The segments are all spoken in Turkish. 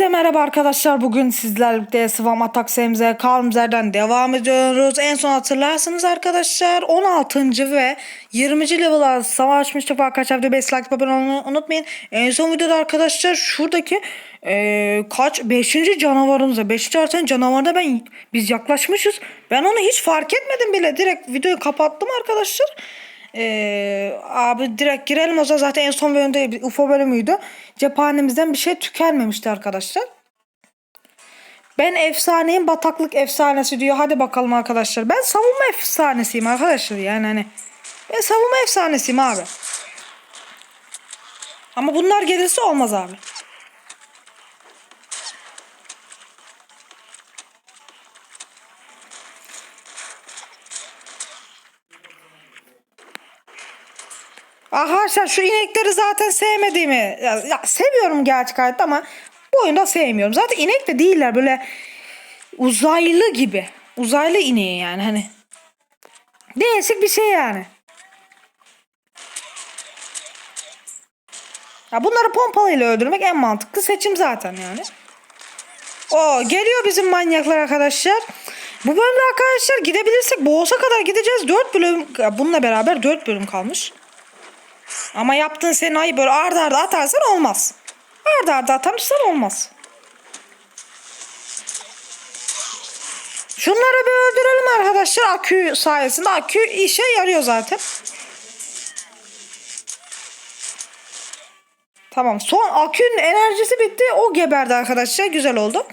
Hepinize merhaba arkadaşlar. Bugün sizlerle Sıvam Atak Semze Kalmzer'den devam ediyoruz. En son hatırlarsınız arkadaşlar 16. ve 20. level'a savaşmıştık. Arkadaşlar videoyu 5 like abone olmayı unutmayın. En son videoda arkadaşlar şuradaki eee, kaç 5. canavarımıza 5. haritanın canavarına ben biz yaklaşmışız. Ben onu hiç fark etmedim bile. Direkt videoyu kapattım arkadaşlar. Ee, abi direkt girelim o zaman zaten en son bölümde UFO bölümüydü. Cephanemizden bir şey tükenmemişti arkadaşlar. Ben efsaneyim bataklık efsanesi diyor. Hadi bakalım arkadaşlar. Ben savunma efsanesiyim arkadaşlar yani hani. Ben savunma efsanesiyim abi. Ama bunlar gelirse olmaz abi. Arkadaşlar şu inekleri zaten sevmediğimi ya, ya seviyorum gerçek hayatta ama bu oyunda sevmiyorum. Zaten inek de değiller böyle uzaylı gibi. Uzaylı ineği yani hani. Değişik bir şey yani. Ya bunları pompalıyla öldürmek en mantıklı seçim zaten yani. O geliyor bizim manyaklar arkadaşlar. Bu bölümde arkadaşlar gidebilirsek Boğaz'a kadar gideceğiz. 4 bölüm bununla beraber 4 bölüm kalmış. Ama yaptığın senayı böyle arda arda atarsan olmaz. Arda arda atarsan olmaz. Şunları bir öldürelim arkadaşlar. Akü sayesinde. Akü işe yarıyor zaten. Tamam. Son akünün enerjisi bitti. O geberdi arkadaşlar. Güzel oldu.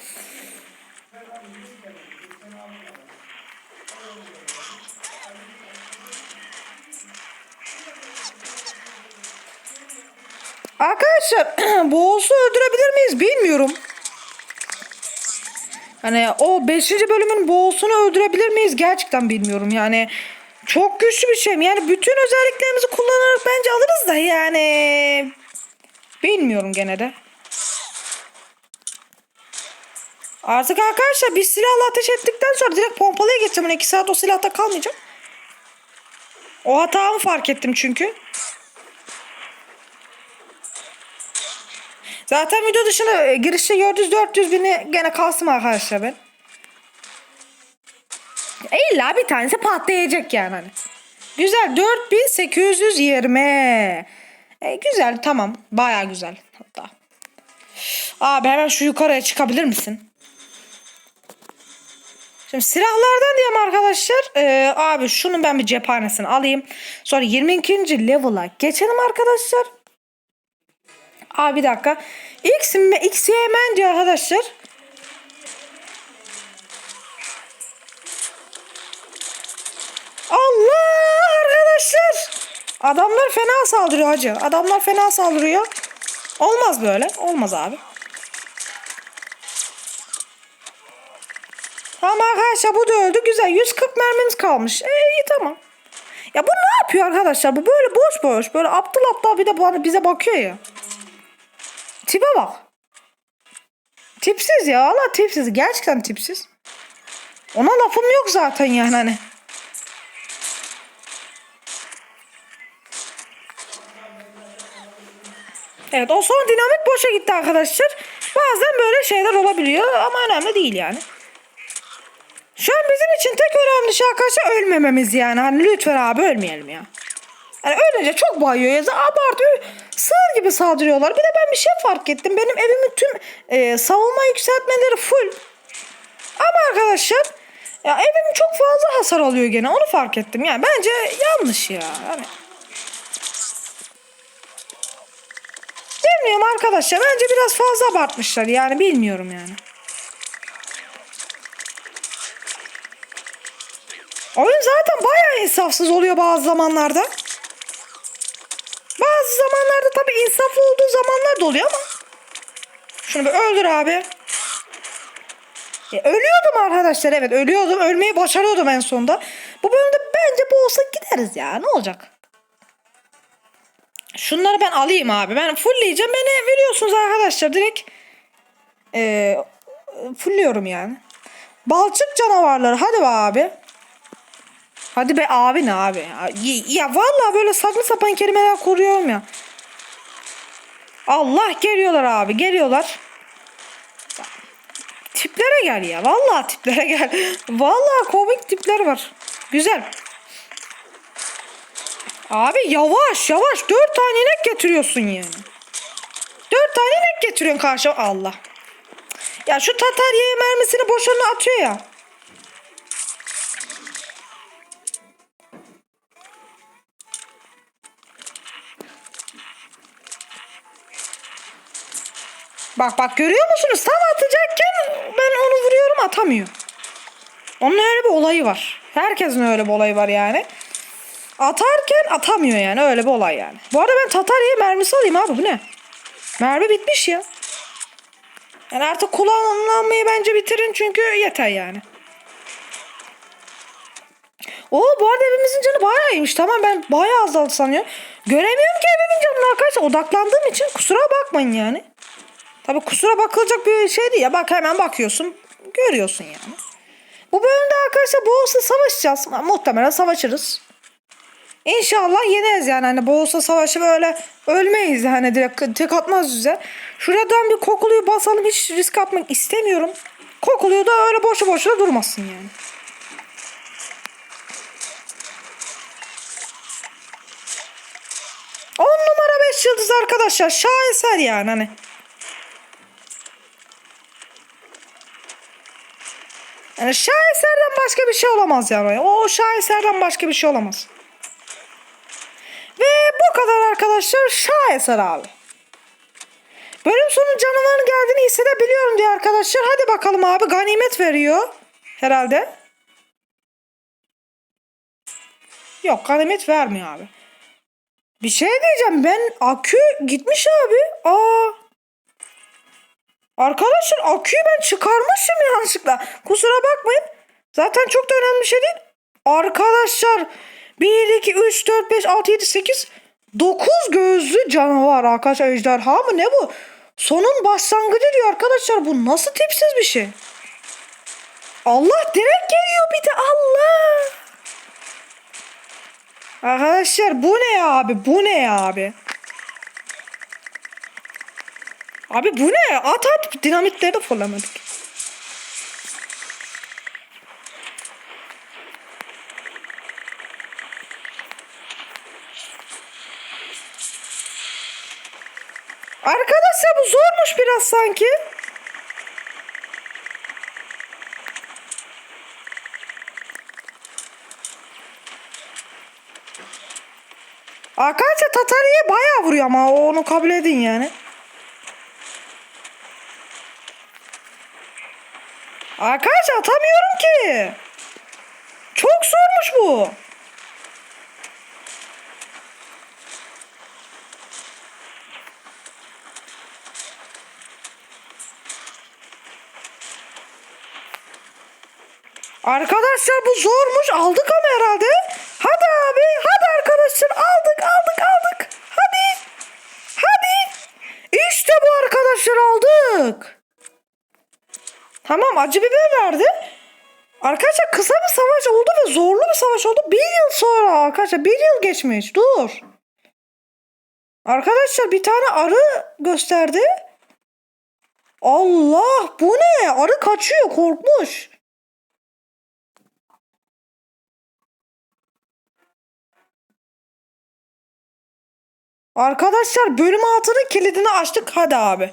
Arkadaşlar boğusu öldürebilir miyiz bilmiyorum. Hani o 5. bölümün boğusunu öldürebilir miyiz gerçekten bilmiyorum. Yani çok güçlü bir şey. Yani bütün özelliklerimizi kullanarak bence alırız da yani bilmiyorum gene de. Artık arkadaşlar bir silahla ateş ettikten sonra direkt pompalıya geçeceğim. 2 saat o silahta kalmayacağım. O hatamı fark ettim çünkü. Zaten video dışında e, girişte gördüğünüz 400 bini gene kalsın arkadaşlar ben. E, İlla bir tanesi patlayacak yani hani. Güzel 4820. E, güzel tamam baya güzel hatta. Abi hemen şu yukarıya çıkabilir misin? Şimdi silahlardan diyeyim arkadaşlar. Ee, abi şunun ben bir cephanesini alayım. Sonra 22. level'a geçelim arkadaşlar. Aa bir dakika. X, X yemen diyor arkadaşlar. Allah arkadaşlar. Adamlar fena saldırıyor hacı. Adamlar fena saldırıyor. Olmaz böyle. Olmaz abi. Tamam arkadaşlar bu da öldü. Güzel. 140 mermimiz kalmış. E, iyi tamam. Ya bu ne yapıyor arkadaşlar? Bu böyle boş boş. Böyle aptal aptal bir de bana bize bakıyor ya. Tipe bak. Tipsiz ya. Allah tipsiz. Gerçekten tipsiz. Ona lafım yok zaten yani hani. Evet o son dinamit boşa gitti arkadaşlar. Bazen böyle şeyler olabiliyor ama önemli değil yani. Şu an bizim için tek önemli şey arkadaşlar ölmememiz yani. Hani lütfen abi ölmeyelim ya. Yani ölünce çok bayıyor ya. Abartıyor. Sığır gibi saldırıyorlar. Bir de ben bir şey fark ettim. Benim evimin tüm e, savunma yükseltmeleri full. Ama arkadaşlar ya evim çok fazla hasar alıyor gene. Onu fark ettim. Yani bence yanlış ya. Yani Bilmiyorum arkadaşlar. Bence biraz fazla abartmışlar. Yani bilmiyorum yani. Oyun zaten bayağı insafsız oluyor bazı zamanlarda. Tabii insaflı olduğu zamanlar da oluyor ama. Şunu bir öldür abi. E, ölüyordum arkadaşlar evet ölüyordum. Ölmeyi başarıyordum en sonunda. Bu bölümde bence bu olsa gideriz ya. Ne olacak? Şunları ben alayım abi. Ben fullleyeceğim. Beni veriyorsunuz arkadaşlar. Direkt e, fullliyorum yani. Balçık canavarları. Hadi be abi. Hadi be abi ne abi? Ya, ya vallahi böyle saçma sapan kelimeler kuruyorum ya. Allah geliyorlar abi geliyorlar. tiplere gel ya. Vallahi tiplere gel. Vallahi komik tipler var. Güzel. Abi yavaş yavaş. Dört tane inek getiriyorsun yani. Dört tane inek getiriyorsun karşı. Allah. Ya şu Tatarya mermisini boşuna atıyor ya. Bak bak görüyor musunuz? Tam atacakken ben onu vuruyorum atamıyor. Onun öyle bir olayı var. Herkesin öyle bir olayı var yani. Atarken atamıyor yani öyle bir olay yani. Bu arada ben Tatarya'ya mermisi alayım abi bu ne? Mermi bitmiş ya. Yani artık kullanılmayı bence bitirin çünkü yeter yani. Oo bu arada evimizin canı bayağı iyiymiş. Tamam ben bayağı azaldı sanıyorum. Göremiyorum ki evimin canını arkadaşlar. Odaklandığım için kusura bakmayın yani. Tabii kusura bakılacak bir şey değil ya. Bak hemen bakıyorsun. Görüyorsun yani. Bu bölümde arkadaşlar Boğaz'la savaşacağız. Muhtemelen savaşırız. İnşallah yeneriz yani. Hani Boğaz'la savaşı böyle ölmeyiz. Hani direkt tek atmaz bize. Şuradan bir kokuluyu basalım. Hiç risk atmak istemiyorum. Kokuluyu da öyle boşu boşuna durmasın yani. On numara beş yıldız arkadaşlar. Şaheser yani hani. Yani şaheserden başka bir şey olamaz yani. O şaheserden başka bir şey olamaz. Ve bu kadar arkadaşlar şaheser abi. Bölüm sonu canavarın geldiğini hissedebiliyorum diye arkadaşlar. Hadi bakalım abi ganimet veriyor. Herhalde. Yok ganimet vermiyor abi. Bir şey diyeceğim ben akü gitmiş abi. Aa. Arkadaşlar aküyü ben çıkarmışım yanlışlıkla. Kusura bakmayın. Zaten çok da önemli bir şey değil. Arkadaşlar 1, 2, 3, 4, 5, 6, 7, 8, 9 gözlü canavar arkadaşlar ejderha mı ne bu? Sonun başlangıcı diyor arkadaşlar. Bu nasıl tipsiz bir şey? Allah direkt geliyor bir de Allah. Arkadaşlar bu ne ya abi? Bu ne ya abi? Abi bu ne? At at dinamitleri de fırlamadık. Arkadaşlar bu zormuş biraz sanki. Arkadaşlar Tatari'ye bayağı vuruyor ama onu kabul edin yani. Arkadaşlar atamıyorum ki. Çok zormuş bu. Arkadaşlar bu zormuş. Aldık ama herhalde. Hadi abi. Hadi arkadaşlar. Aldık aldık aldık. Hadi. Hadi. İşte bu arkadaşlar aldık. Tamam acı biber verdi. Arkadaşlar kısa bir savaş oldu ve zorlu bir savaş oldu. Bir yıl sonra arkadaşlar bir yıl geçmiş. Dur. Arkadaşlar bir tane arı gösterdi. Allah bu ne? Arı kaçıyor korkmuş. Arkadaşlar bölüm altının kilidini açtık. Hadi abi.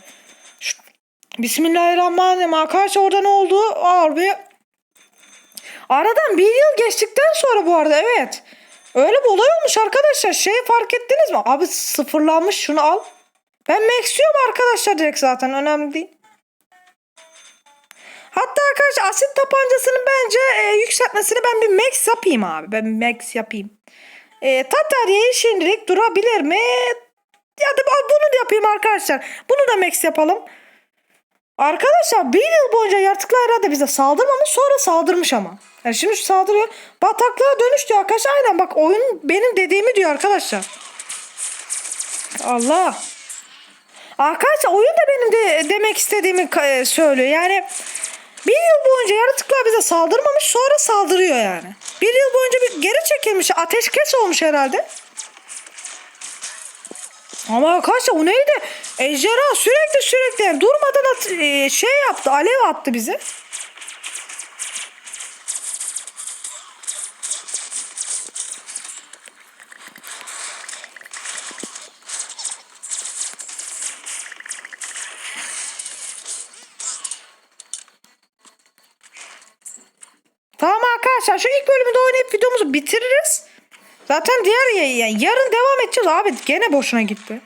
Bismillahirrahmanirrahim. Arkadaşlar orada ne oldu? Harbi. Aradan bir yıl geçtikten sonra bu arada evet. Öyle bir olay olmuş arkadaşlar. Şeyi fark ettiniz mi? Abi sıfırlanmış şunu al. Ben maxiyorum arkadaşlar direkt zaten. Önemli değil. Hatta arkadaşlar asit tabancasının bence e, yükseltmesini ben bir max yapayım abi. Ben bir max yapayım. E, Tatarya'yı şimdilik durabilir mi? Ya da bunu da yapayım arkadaşlar. Bunu da max yapalım. Arkadaşlar bir yıl boyunca yaratıklar herhalde bize saldırmamış sonra saldırmış ama. Yani şimdi şu saldırıyor. Bataklığa dönüş diyor arkadaşlar. Aynen bak oyun benim dediğimi diyor arkadaşlar. Allah. Arkadaşlar oyun da benim de demek istediğimi e, söylüyor. Yani bir yıl boyunca yaratıklar bize saldırmamış sonra saldırıyor yani. Bir yıl boyunca bir geri çekilmiş ateşkes olmuş herhalde. Ama arkadaşlar o neydi? Ejderha sürekli sürekli yani durmadan at- e, şey yaptı. Alev attı bize. Tamam arkadaşlar şu ilk bölümde oynayıp videomuzu bitiririz. Zaten diğer ya- ya- yarın devam edeceğiz abi. Gene boşuna gitti.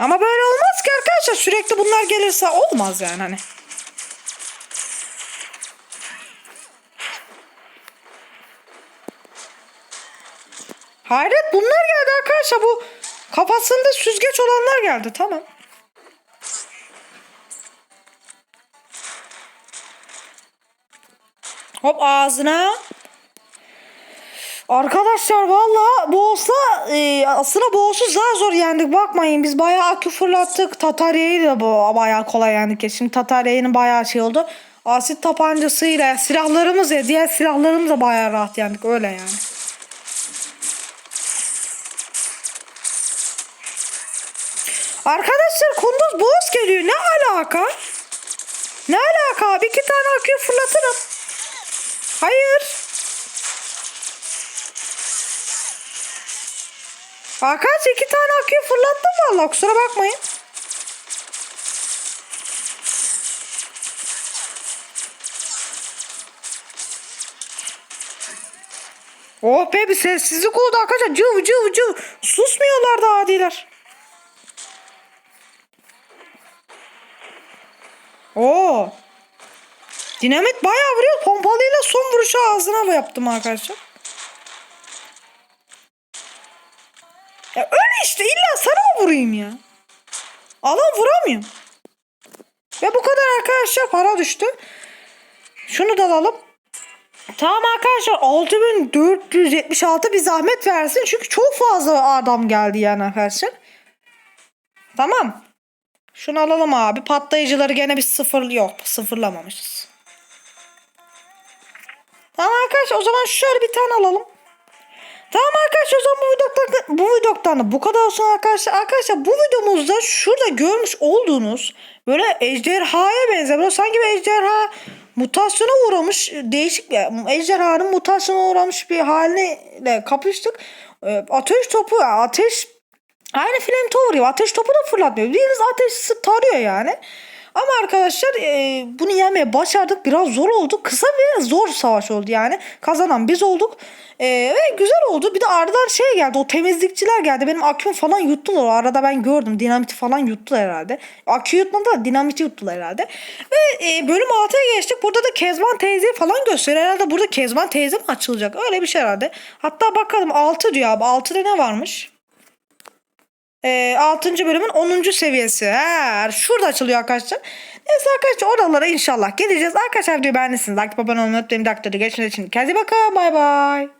Ama böyle olmaz ki arkadaşlar. Sürekli bunlar gelirse olmaz yani hani. Hayret bunlar geldi arkadaşlar. Bu kafasında süzgeç olanlar geldi. Tamam. Hop ağzına. Arkadaşlar valla boğazla e, aslında boğazsız daha zor yendik. Bakmayın biz bayağı akü fırlattık. Tatarya'yı da bu bayağı kolay yendik. Şimdi Tatarya'nın bayağı şey oldu. Asit tabancasıyla silahlarımız ya diğer silahlarımız da bayağı rahat yendik. Öyle yani. Arkadaşlar kunduz boğaz geliyor. Ne alaka? Ne alaka abi? İki tane akü fırlatırım. Hayır. Arkadaş iki tane aküyü fırlattım valla kusura bakmayın. Oh be bir sessizlik oldu arkadaşlar. Cıv cıv cıv. Susmuyorlar da adiler. Oo. Dinamit bayağı vuruyor. Pompalıyla son vuruşu ağzına yaptım arkadaşlar. Ya öyle işte illa sana mı vurayım ya? Alan vuramıyorum. Ve bu kadar arkadaşlar para düştü. Şunu da alalım. Tamam arkadaşlar 6476 bir zahmet versin. Çünkü çok fazla adam geldi yani arkadaşlar. Tamam. Şunu alalım abi. Patlayıcıları gene bir sıfır yok. Sıfırlamamışız. Tamam arkadaşlar o zaman şöyle bir tane alalım. Tamam arkadaşlar o zaman bu videodan, bu videodan da bu kadar olsun arkadaşlar. Arkadaşlar bu videomuzda şurada görmüş olduğunuz böyle ejderhaya benzer. Böyle sanki bir ejderha mutasyona uğramış değişik bir ejderhanın mutasyona uğramış bir haline kapıştık. Ee, Ateş topu ateş Aynı flamethrower gibi ateş topu da fırlatmıyor. Bildiğiniz ateş tarıyor yani. Ama arkadaşlar e, bunu yenmeye başardık. Biraz zor oldu. Kısa ve zor savaş oldu yani. Kazanan biz olduk. E, ve güzel oldu. Bir de aradan şey geldi. O temizlikçiler geldi. Benim akümü falan yuttular. O arada ben gördüm. Dinamiti falan yuttular herhalde. Akü yutmadı da dinamiti yuttular herhalde. Ve e, bölüm 6'ya geçtik. Burada da Kezban teyze falan gösteriyor. Herhalde burada Kezban teyze mi açılacak? Öyle bir şey herhalde. Hatta bakalım 6 diyor abi. 6'da ne varmış? E, 6. bölümün 10. seviyesi. Ha, şurada açılıyor arkadaşlar. Neyse arkadaşlar oralara inşallah geleceğiz. Arkadaşlar videoyu beğendiyseniz like abone olmayı unutmayın. Dakikada geçmeniz için kendinize bakın. Bay bay.